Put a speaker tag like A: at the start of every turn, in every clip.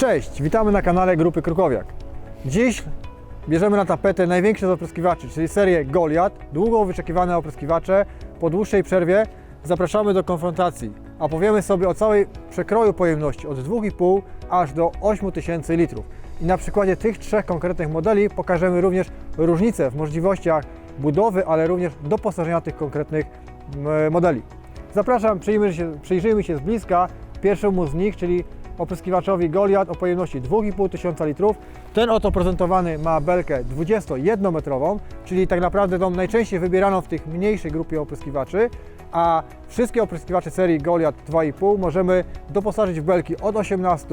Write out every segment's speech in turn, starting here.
A: Cześć, witamy na kanale Grupy Krukowiak. Dziś bierzemy na tapetę największe z opryskiwaczy, czyli serię Goliath, długo wyczekiwane opryskiwacze. Po dłuższej przerwie zapraszamy do konfrontacji, a powiemy sobie o całej przekroju pojemności od 2,5 aż do 8000 litrów. I na przykładzie tych trzech konkretnych modeli pokażemy również różnice w możliwościach budowy, ale również doposażenia tych konkretnych modeli. Zapraszam, przyjrzyjmy się, przyjrzyjmy się z bliska pierwszemu z nich, czyli opryskiwaczowi Goliath o pojemności 2,5 tysiąca litrów. Ten oto prezentowany ma belkę 21-metrową, czyli tak naprawdę tą najczęściej wybieraną w tych mniejszej grupie opryskiwaczy, a wszystkie opryskiwacze serii Goliath 2,5 możemy doposażyć w belki od 18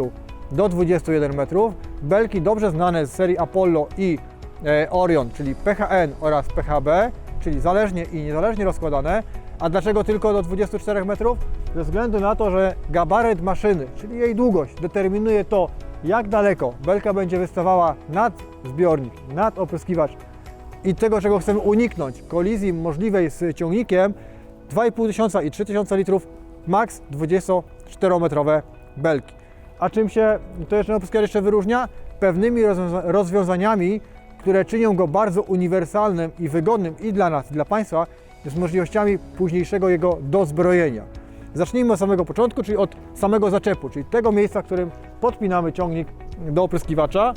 A: do 21 metrów. Belki dobrze znane z serii Apollo i e, Orion, czyli PHN oraz PHB, czyli zależnie i niezależnie rozkładane. A dlaczego tylko do 24 metrów? Ze względu na to, że gabaryt maszyny, czyli jej długość, determinuje to, jak daleko belka będzie wystawała nad zbiornik, nad opryskiwacz i tego, czego chcemy uniknąć, kolizji możliwej z ciągnikiem, 2,5 tysiąca i 3000 litrów, maks 24-metrowe belki. A czym się to jeszcze opryskiwacz jeszcze wyróżnia? Pewnymi rozwiąza- rozwiązaniami, które czynią go bardzo uniwersalnym i wygodnym i dla nas, i dla Państwa, z możliwościami późniejszego jego dozbrojenia. Zacznijmy od samego początku, czyli od samego zaczepu, czyli tego miejsca, w którym podpinamy ciągnik do opryskiwacza.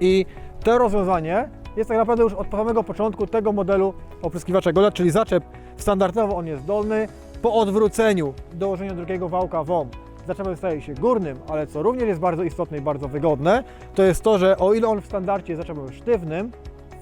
A: I to rozwiązanie jest tak naprawdę już od samego początku tego modelu opryskiwacza Goliath, czyli zaczep standardowo on jest dolny. Po odwróceniu, dołożeniu drugiego wałka WOM, zaczepem staje się górnym, ale co również jest bardzo istotne i bardzo wygodne, to jest to, że o ile on w standardzie jest zaczepem sztywnym,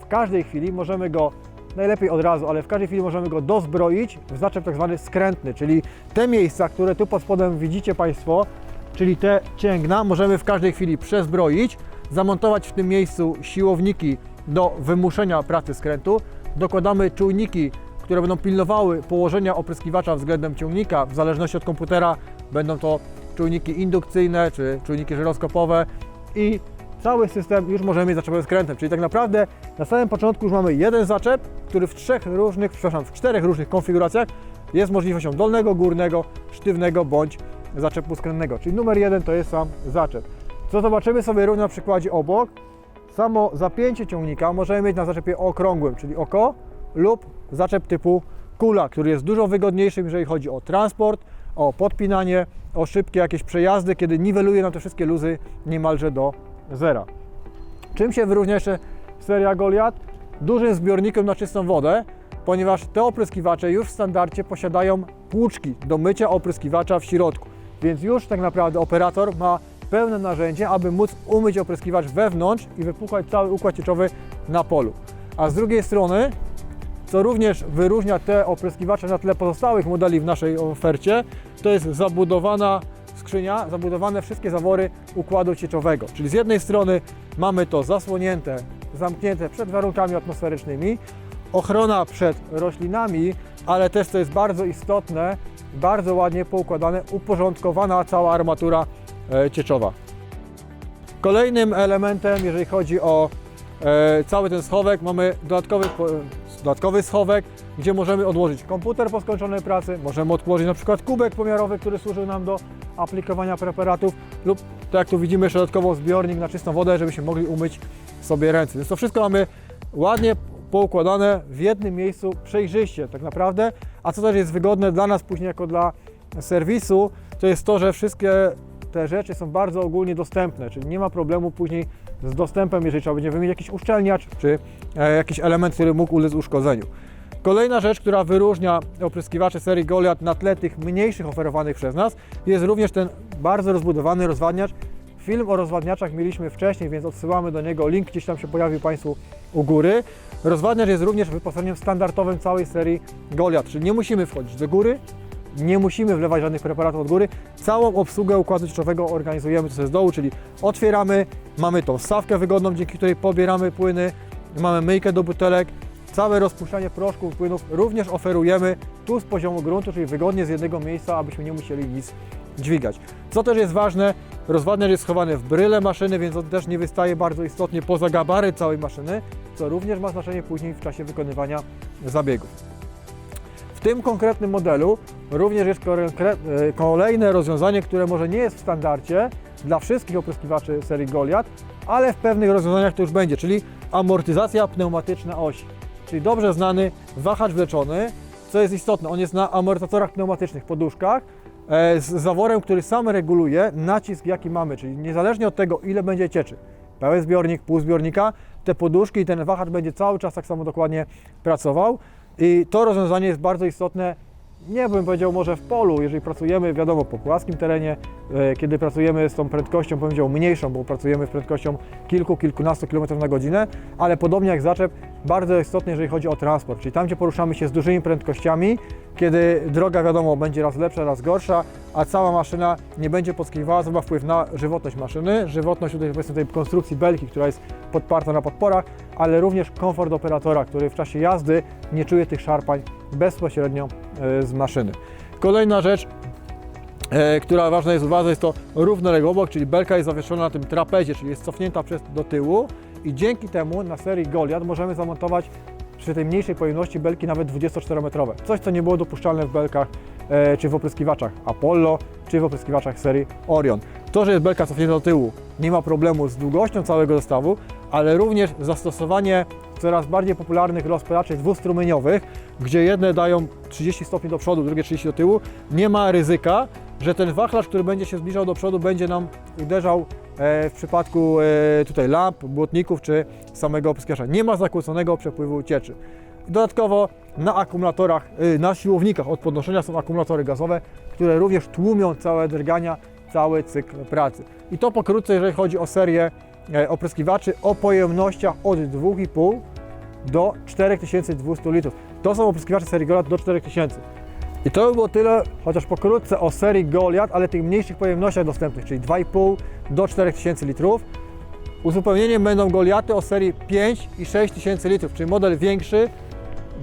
A: w każdej chwili możemy go, najlepiej od razu, ale w każdej chwili możemy go dozbroić w zaczep tak zwany skrętny, czyli te miejsca, które tu pod spodem widzicie Państwo, czyli te cięgna, możemy w każdej chwili przezbroić, zamontować w tym miejscu siłowniki do wymuszenia pracy skrętu, dokładamy czujniki, które będą pilnowały położenia opryskiwacza względem ciągnika, w zależności od komputera będą to czujniki indukcyjne czy czujniki żyroskopowe i cały system już możemy mieć zaczepem skrętem, czyli tak naprawdę na samym początku już mamy jeden zaczep, który w trzech różnych, przepraszam, w czterech różnych konfiguracjach jest możliwością dolnego, górnego, sztywnego bądź zaczepu skrętnego, czyli numer jeden to jest sam zaczep. Co zobaczymy sobie również na przykładzie obok, samo zapięcie ciągnika możemy mieć na zaczepie okrągłym, czyli oko lub zaczep typu kula, który jest dużo wygodniejszy, jeżeli chodzi o transport, o podpinanie, o szybkie jakieś przejazdy, kiedy niweluje nam te wszystkie luzy niemalże do zera. Czym się wyróżnia jeszcze seria Goliath? Dużym zbiornikiem na czystą wodę, ponieważ te opryskiwacze już w standardzie posiadają płuczki do mycia opryskiwacza w środku. Więc już tak naprawdę operator ma pełne narzędzie, aby móc umyć opryskiwacz wewnątrz i wypłukać cały układ cieczowy na polu. A z drugiej strony, co również wyróżnia te opryskiwacze na tle pozostałych modeli w naszej ofercie, to jest zabudowana skrzynia, zabudowane wszystkie zawory układu cieczowego. Czyli z jednej strony mamy to zasłonięte, zamknięte przed warunkami atmosferycznymi, ochrona przed roślinami, ale też co jest bardzo istotne, bardzo ładnie poukładane, uporządkowana cała armatura e, cieczowa. Kolejnym elementem, jeżeli chodzi o e, cały ten schowek, mamy dodatkowy, dodatkowy schowek, gdzie możemy odłożyć komputer po skończonej pracy, możemy odłożyć na przykład kubek pomiarowy, który służył nam do aplikowania preparatów lub tak jak tu widzimy jeszcze dodatkowo zbiornik na czystą wodę, żebyśmy mogli umyć sobie ręce. Więc to wszystko mamy ładnie poukładane w jednym miejscu, przejrzyście tak naprawdę, a co też jest wygodne dla nas później jako dla serwisu, to jest to, że wszystkie te rzeczy są bardzo ogólnie dostępne, czyli nie ma problemu później z dostępem, jeżeli trzeba będzie wymienić jakiś uszczelniacz czy e, jakiś element, który mógł ulec uszkodzeniu. Kolejna rzecz, która wyróżnia opryskiwacze serii Goliath na tle tych mniejszych oferowanych przez nas, jest również ten bardzo rozbudowany rozwadniacz. Film o rozwadniaczach mieliśmy wcześniej, więc odsyłamy do niego. Link gdzieś tam się pojawi Państwu u góry. Rozwadniacz jest również wyposażeniem standardowym całej serii Goliath, czyli nie musimy wchodzić do góry, nie musimy wlewać żadnych preparatów od góry. Całą obsługę układu cieczowego organizujemy tutaj z dołu, czyli otwieramy, mamy tą stawkę wygodną, dzięki której pobieramy płyny, mamy myjkę do butelek, całe rozpuszczanie proszków, płynów również oferujemy tu z poziomu gruntu, czyli wygodnie z jednego miejsca, abyśmy nie musieli nic dźwigać. Co też jest ważne, rozwadniacz jest schowany w bryle maszyny, więc on też nie wystaje bardzo istotnie poza gabaryt całej maszyny, co również ma znaczenie później w czasie wykonywania zabiegów. W tym konkretnym modelu również jest e, kolejne rozwiązanie, które może nie jest w standardzie, dla wszystkich opryskiwaczy serii Goliath, ale w pewnych rozwiązaniach to już będzie, czyli amortyzacja pneumatyczna osi. Czyli dobrze znany wahacz wleczony, co jest istotne, on jest na amortyzatorach pneumatycznych, poduszkach, e, z zaworem, który sam reguluje nacisk, jaki mamy, czyli niezależnie od tego, ile będzie cieczy, pełen zbiornik, pół zbiornika, te poduszki i ten wahacz będzie cały czas tak samo dokładnie pracował. I to rozwiązanie jest bardzo istotne, nie bym powiedział może w polu, jeżeli pracujemy, wiadomo, po płaskim terenie, e, kiedy pracujemy z tą prędkością, powiedział mniejszą, bo pracujemy z prędkością kilku, kilkunastu kilometrów na godzinę, ale podobnie jak zaczep, bardzo istotne, jeżeli chodzi o transport, czyli tam, gdzie poruszamy się z dużymi prędkościami, kiedy droga, wiadomo, będzie raz lepsza, raz gorsza, a cała maszyna nie będzie podskakiwała, co ma wpływ na żywotność maszyny, żywotność tutaj, powiedzmy, tej konstrukcji belki, która jest podparta na podporach, ale również komfort operatora, który w czasie jazdy nie czuje tych szarpań bezpośrednio e, z maszyny. Kolejna rzecz, e, która ważna jest uwadze, jest to równoległy obok, czyli belka jest zawieszona na tym trapezie, czyli jest cofnięta przez, do tyłu i dzięki temu na serii Goliath możemy zamontować przy tej mniejszej pojemności belki nawet 24-metrowe. Coś, co nie było dopuszczalne w belkach e, czy w opryskiwaczach Apollo, czy w opryskiwaczach serii Orion. To, że jest belka cofnięta do tyłu, nie ma problemu z długością całego zestawu, ale również zastosowanie coraz bardziej popularnych rozpadaczy dwustrumieniowych, gdzie jedne dają 30 stopni do przodu, drugie 30 do tyłu, nie ma ryzyka, że ten wachlarz, który będzie się zbliżał do przodu, będzie nam uderzał w przypadku e, tutaj lamp, błotników czy samego opryskiwacza. Nie ma zakłóconego przepływu cieczy. Dodatkowo na akumulatorach, y, na siłownikach od podnoszenia są akumulatory gazowe, które również tłumią całe drgania, cały cykl pracy. I to pokrótce, jeżeli chodzi o serię e, opryskiwaczy o pojemnościach od 2,5 do 4200 litrów. To są opryskiwacze serii Goliath do 4000. I to by było tyle, chociaż pokrótce o serii Goliath, ale tych mniejszych pojemnościach dostępnych, czyli 2,5 do 4000 litrów. Uzupełnieniem będą Goliaty o serii 5 i 6000 litrów, czyli model większy,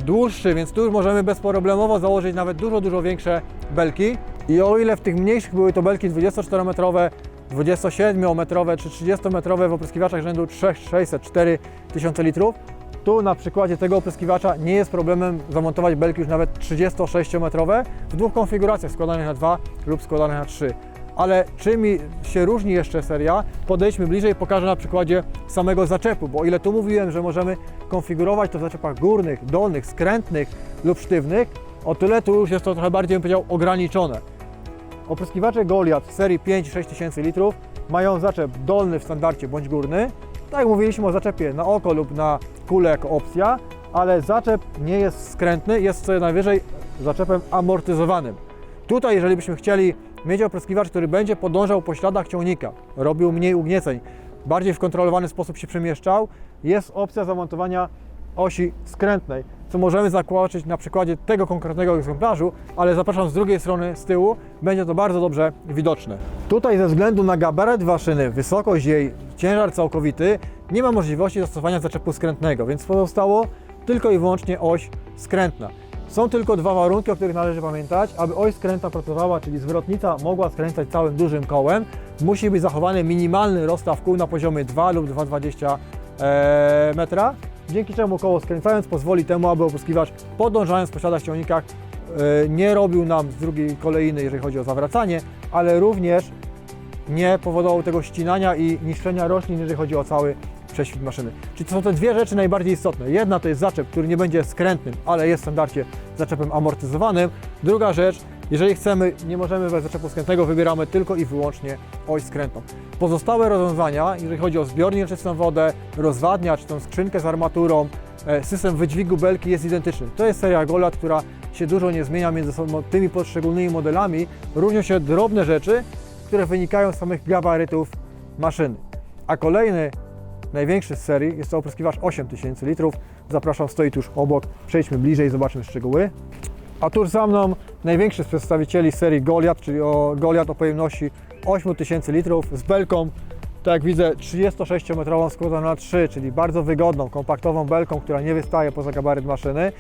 A: dłuższy, więc tu już możemy bezproblemowo założyć nawet dużo, dużo większe belki. I o ile w tych mniejszych były to belki 24-metrowe, 27-metrowe czy 30-metrowe w opryskiwaczach rzędu 3600-4000 litrów, tu na przykładzie tego opryskiwacza nie jest problemem zamontować belki już nawet 36-metrowe w dwóch konfiguracjach składanych na 2 lub składanych na 3. Ale czym się różni jeszcze seria? Podejdźmy bliżej, pokażę na przykładzie samego zaczepu, bo o ile tu mówiłem, że możemy konfigurować to w zaczepach górnych, dolnych, skrętnych lub sztywnych, o tyle tu już jest to trochę bardziej, bym powiedział, ograniczone. Opryskiwacze Goliath serii 5-6 tysięcy litrów mają zaczep dolny w standardzie bądź górny. Tak jak mówiliśmy o zaczepie na oko lub na kulę jako opcja, ale zaczep nie jest skrętny, jest co najwyżej zaczepem amortyzowanym. Tutaj, jeżeli byśmy chcieli mieć opryskiwacz, który będzie podążał po śladach ciągnika, robił mniej ugnieceń, bardziej w kontrolowany sposób się przemieszczał, jest opcja zamontowania osi skrętnej, co możemy zakłaczyć na przykładzie tego konkretnego egzemplarzu, ale zapraszam z drugiej strony, z tyłu, będzie to bardzo dobrze widoczne. Tutaj ze względu na gabaret maszyny, wysokość jej, ciężar całkowity, nie ma możliwości zastosowania zaczepu skrętnego, więc pozostało tylko i wyłącznie oś skrętna. Są tylko dwa warunki, o których należy pamiętać. Aby oś skrętna pracowała, czyli zwrotnica mogła skręcać całym dużym kołem, musi być zachowany minimalny rozstaw kół na poziomie 2 lub 2,20 e, metra, dzięki czemu koło skręcając pozwoli temu, aby opryskiwacz podążając po śladach ciągnikach e, nie robił nam z drugiej kolejny, jeżeli chodzi o zawracanie, ale również nie powodował tego ścinania i niszczenia roślin, jeżeli chodzi o cały prześwit maszyny. Czyli to są te dwie rzeczy najbardziej istotne. Jedna to jest zaczep, który nie będzie skrętnym, ale jest w standardzie zaczepem amortyzowanym. Druga rzecz, jeżeli chcemy, nie możemy bez zaczepu skrętnego, wybieramy tylko i wyłącznie oś skrętną. Pozostałe rozwiązania, jeżeli chodzi o zbiornik na wodę, rozwadniacz, tą skrzynkę z armaturą, e, system wydźwigu belki jest identyczny. To jest seria Goliath, która się dużo nie zmienia między tymi poszczególnymi modelami. Różnią się drobne rzeczy, które wynikają z samych gabarytów maszyny. A kolejny, największy z serii jest to opryskiwacz 8000 litrów. Zapraszam, stoi tuż obok. Przejdźmy bliżej, zobaczmy szczegóły. A tuż za mną największy z przedstawicieli serii Goliath, czyli o Goliath o pojemności 8000 litrów z belką, tak jak widzę 36-metrową składaną na 3, czyli bardzo wygodną, kompaktową belką, która nie wystaje poza gabaryt maszyny.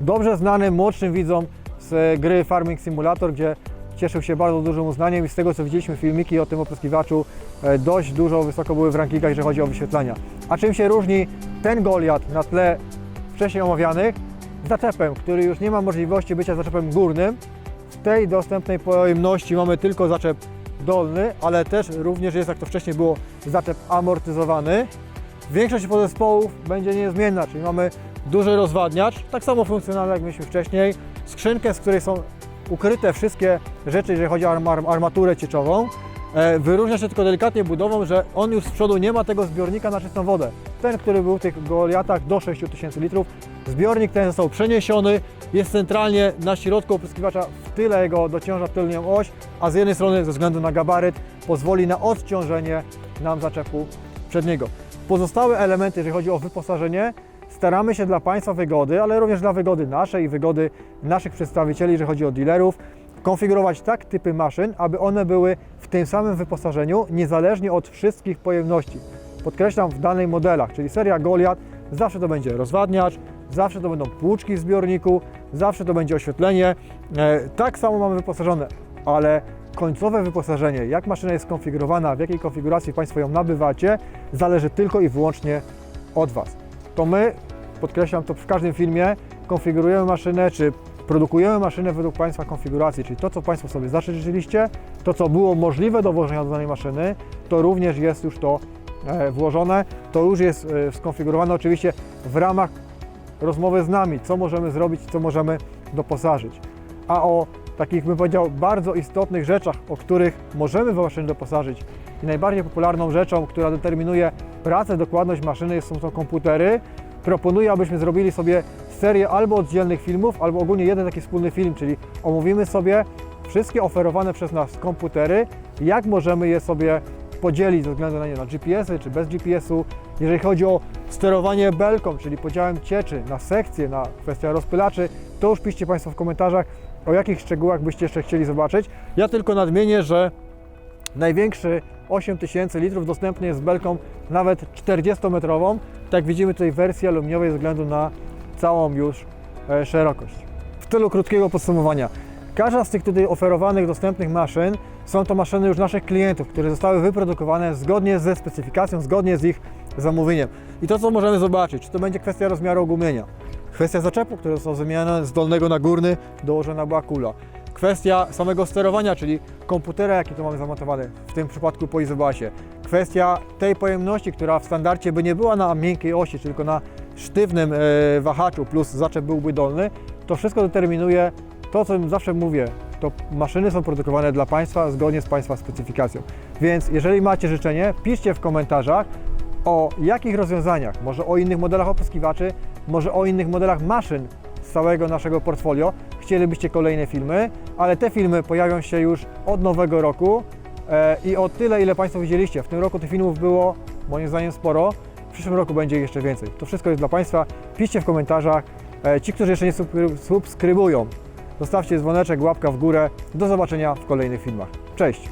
A: Dobrze znany młodszym widzom z gry Farming Simulator, gdzie cieszył się bardzo dużym uznaniem i z tego co widzieliśmy filmiki o tym opryskiwaczu e, dość dużo wysoko były w rankingach, jeżeli chodzi o wyświetlenia. A czym się różni ten Goliath na tle wcześniej omawianych zaczepem, który już nie ma możliwości bycia zaczepem górnym. W tej dostępnej pojemności mamy tylko zaczep dolny, ale też również jest, jak to wcześniej było, zaczep amortyzowany. Większość podzespołów będzie niezmienna, czyli mamy duży rozwadniacz, tak samo funkcjonalny jak mieliśmy wcześniej, skrzynkę, z której są ukryte wszystkie rzeczy, jeżeli chodzi o arm- arm- armaturę cieczową. E, Wyróżnia się tylko delikatnie budową, że on już z przodu nie ma tego zbiornika na czystą wodę. Ten, który był w tych Goliatach do 6000 litrów, zbiornik ten został przeniesiony, jest centralnie na środku opryskiwacza, w tyle jego dociąża tylnią oś, a z jednej strony ze względu na gabaryt pozwoli na odciążenie nam zaczepu przedniego. Pozostałe elementy, jeżeli chodzi o wyposażenie, staramy się dla Państwa wygody, ale również dla wygody naszej i wygody naszych przedstawicieli, jeżeli chodzi o dealerów, konfigurować tak typy maszyn, aby one były w tym samym wyposażeniu, niezależnie od wszystkich pojemności. Podkreślam w danych modelach, czyli seria Goliath, zawsze to będzie rozwadniacz, zawsze to będą płuczki w zbiorniku, zawsze to będzie oświetlenie. E, tak samo mamy wyposażone, ale końcowe wyposażenie, jak maszyna jest skonfigurowana, w jakiej konfiguracji Państwo ją nabywacie, zależy tylko i wyłącznie od Was. To my, podkreślam to w każdym filmie, konfigurujemy maszynę, czy produkujemy maszynę według Państwa konfiguracji, czyli to, co Państwo sobie zażyczyliście, to, co było możliwe do włożenia do danej maszyny, to również jest już to e, włożone, to już jest e, skonfigurowane oczywiście w ramach rozmowy z nami, co możemy zrobić, co możemy doposażyć. A o takich, bym powiedział, bardzo istotnych rzeczach, o których możemy maszynę doposażyć i najbardziej popularną rzeczą, która determinuje pracę, dokładność maszyny, są to komputery. Proponuję, abyśmy zrobili sobie serię albo oddzielnych filmów, albo ogólnie jeden taki wspólny film, czyli omówimy sobie wszystkie oferowane przez nas komputery, jak możemy je sobie podzielić ze względu na nie na GPS-y czy bez GPS-u. Jeżeli chodzi o sterowanie belką, czyli podziałem cieczy na sekcje, na kwestię rozpylaczy, to już piszcie Państwo w komentarzach, o jakich szczegółach byście jeszcze chcieli zobaczyć. Ja tylko nadmienię, że największy 8000 litrów dostępny jest z belką nawet 40-metrową. Tak widzimy tutaj wersji aluminiowej ze względu na całą już e, szerokość. W celu krótkiego podsumowania. Każda z tych tutaj oferowanych, dostępnych maszyn są to maszyny już naszych klientów, które zostały wyprodukowane zgodnie ze specyfikacją, zgodnie z ich zamówieniem. I to, co możemy zobaczyć, czy to będzie kwestia rozmiaru ogumienia, kwestia zaczepu, które zostało zmienione z dolnego na górny, dołożona była kula, kwestia samego sterowania, czyli komputera, jaki tu mamy zamontowany, w tym przypadku po izobasie, kwestia tej pojemności, która w standardzie by nie była na miękkiej osi, tylko na sztywnym e, wahaczu plus zaczep byłby dolny, to wszystko determinuje to, co zawsze mówię, to maszyny są produkowane dla Państwa zgodnie z Państwa specyfikacją. Więc jeżeli macie życzenie, piszcie w komentarzach o jakich rozwiązaniach, może o innych modelach opryskiwaczy, może o innych modelach maszyn z całego naszego portfolio chcielibyście kolejne filmy, ale te filmy pojawią się już od nowego roku e, i o tyle, ile Państwo widzieliście. W tym roku tych filmów było moim zdaniem sporo, w przyszłym roku będzie jeszcze więcej. To wszystko jest dla Państwa. Piszcie w komentarzach. E, Ci, którzy jeszcze nie subskry- subskrybują, zostawcie dzwoneczek, łapka w górę. Do zobaczenia w kolejnych filmach. Cześć!